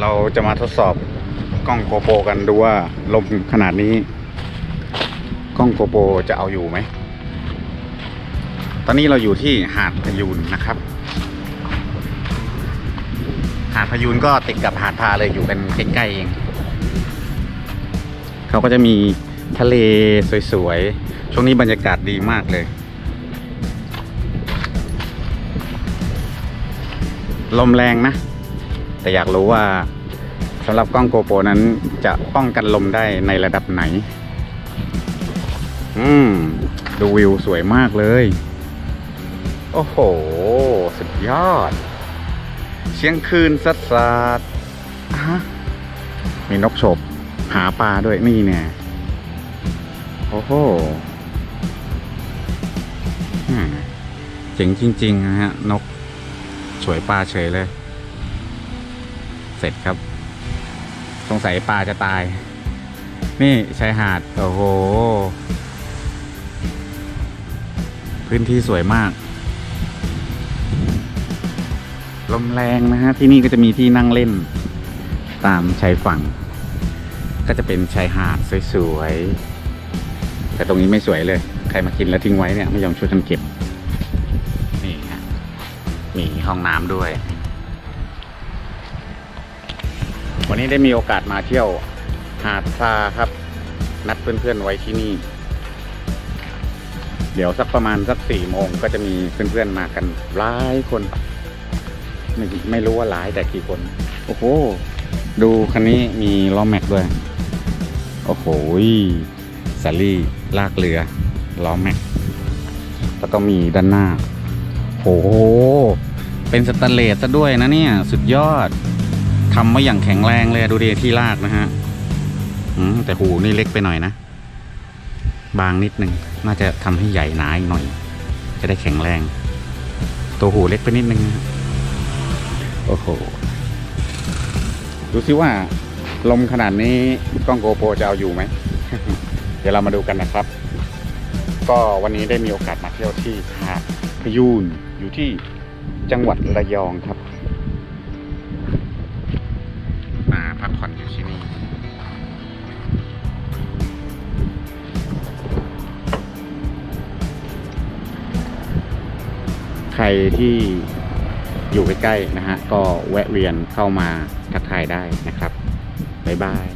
เราจะมาทดสอบกล้องโกโปกันดูว่าลมขนาดนี้ กล้องโกโปจะเอาอยู่ไหม ตอนนี้เราอยู่ที่หาดพยูนนะครับ หาดพยูนก็ติดกับหาดพาเลยอยู่กันใกล้ๆเอง เขาก็จะมีทะเลสวยๆ ช่วงนี้บรรยากาศดีมากเลยลมแรงนะ แต่อยากรู้ว่าสำหรับกล้องโกโปรนั้นจะป้องกันลมได้ในระดับไหน อืม ดูวิวสวยมากเลย โอ้โห สุดยอด เชียงคืนสัดสาดอะฮะมีนกฉบหาปลาด้วยนี่เนี่ยโอ้โหเจ๋งจริง ๆ นะฮะ นก สวยปลาเฉยเลย เสร็จครับ สงสัยปลาจะตาย นี่ชายหาด โอ้โห พื้นที่สวยมาก ลมแรงนะฮะ ที่นี่ก็จะมีที่นั่งเล่น ตามชายฝั่ง ก็จะเป็นชายหาดสวยๆ แต่ตรงนี้ไม่สวยเลย ใครมากินแล้วทิ้งไว้เนี่ย ไม่ยอมช่วยกันเก็บ นี่ฮะ มีห้องน้ำด้วย วันนี้ได้มีโอกาสมาเที่ยวหาดทราครับ นัดเพื่อนๆไว้ที่นี่ เดี๋ยวสักประมาณสักสี่โมงก็จะมีเพื่อนๆมากันหลายคนไม่ไม่รู้ว่าหลายแต่กี่คน โอ้โห ดูคันนี้มีล้อแม็กด้วย โอ้โหสาลี่ลากเรือล้อแม็ก แล้วก็มีด้านหน้า โอ้โห เป็นสแตนเลสซะด้วยนะเนี่ย สุดยอด ทำมาอย่างแข็งแรงเลยดูดิที่ลากนะฮะแต่หูนี่เล็กไปหน่อยนะ บางนิดหนึ่งน่าจะทำให้ใหญ่หนาอีกหน่อย จะได้แข็งแรง ตัวหูเล็กไปนิดนึงนะโอ้โห ดูซิว่า ลมขนาดนี้กล้องโกโปรจะเอาอยู่ไหม เดี๋ยวเรามาดูกันนะครับ ก็วันนี้ได้มีโอกาสมาเที่ยวที่หาดพยูนอยู่ที่จังหวัดระยองครับ ใครที่อยู่ใกล้ๆนะฮะก็แวะเวียนเข้ามาทักทายได้นะครับบ๊ายบาย